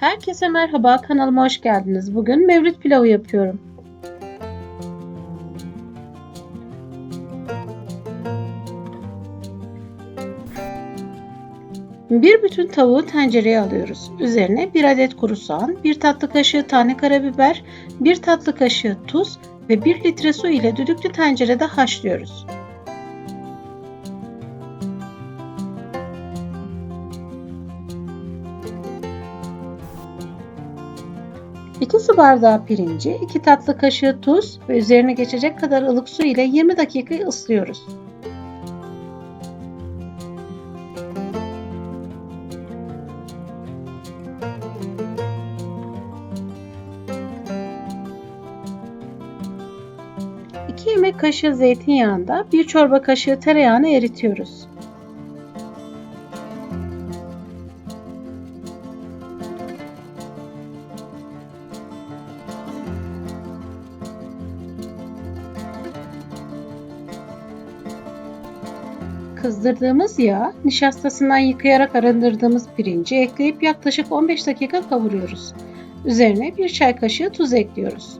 Herkese merhaba, kanalıma hoş geldiniz. Bugün mevlüt pilavı yapıyorum. Bir bütün tavuğu tencereye alıyoruz. Üzerine bir adet kuru soğan, bir tatlı kaşığı tane karabiber, bir tatlı kaşığı tuz ve 1 litre su ile düdüklü tencerede haşlıyoruz. 2 su bardağı pirinci, 2 tatlı kaşığı tuz ve üzerine geçecek kadar ılık su ile 20 dakika ıslıyoruz. Yemek kaşığı zeytinyağında bir çorba kaşığı tereyağını eritiyoruz. Kızdırdığımız yağa nişastasından yıkayarak arındırdığımız pirinci ekleyip yaklaşık 15 dakika kavuruyoruz. Üzerine bir çay kaşığı tuz ekliyoruz.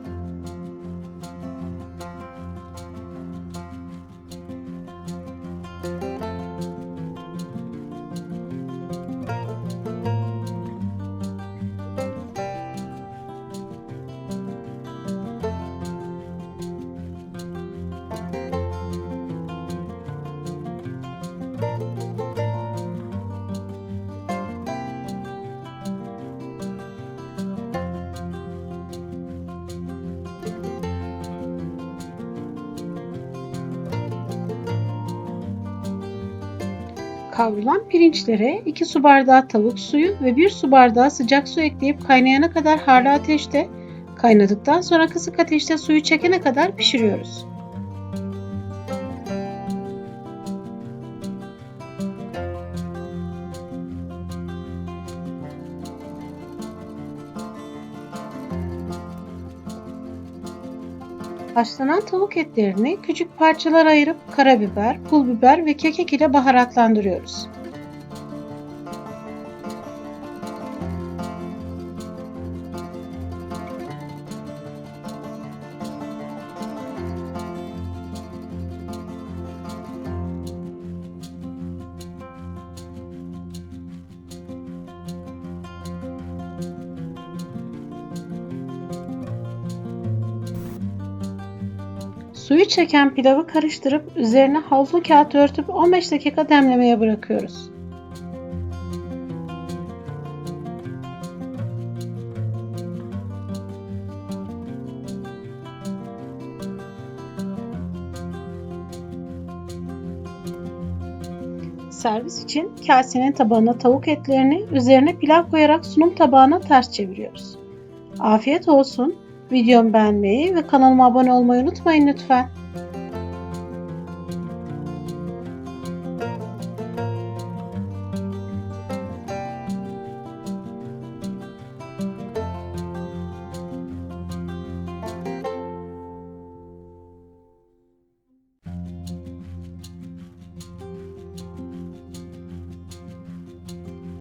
Kavrulan pirinçlere 2 su bardağı tavuk suyu ve 1 su bardağı sıcak su ekleyip kaynayana kadar harlı ateşte kaynadıktan sonra kısık ateşte suyu çekene kadar pişiriyoruz. Haşlanan tavuk etlerini küçük parçalar ayırıp karabiber, pul biber ve kekik ile baharatlandırıyoruz. Suyu çeken pilavı karıştırıp üzerine havlu kağıt örtüp 15 dakika demlemeye bırakıyoruz. Servis için kasenin tabağına tavuk etlerini üzerine pilav koyarak sunum tabağına ters çeviriyoruz. Afiyet olsun. Videomu beğenmeyi ve kanalıma abone olmayı unutmayın lütfen.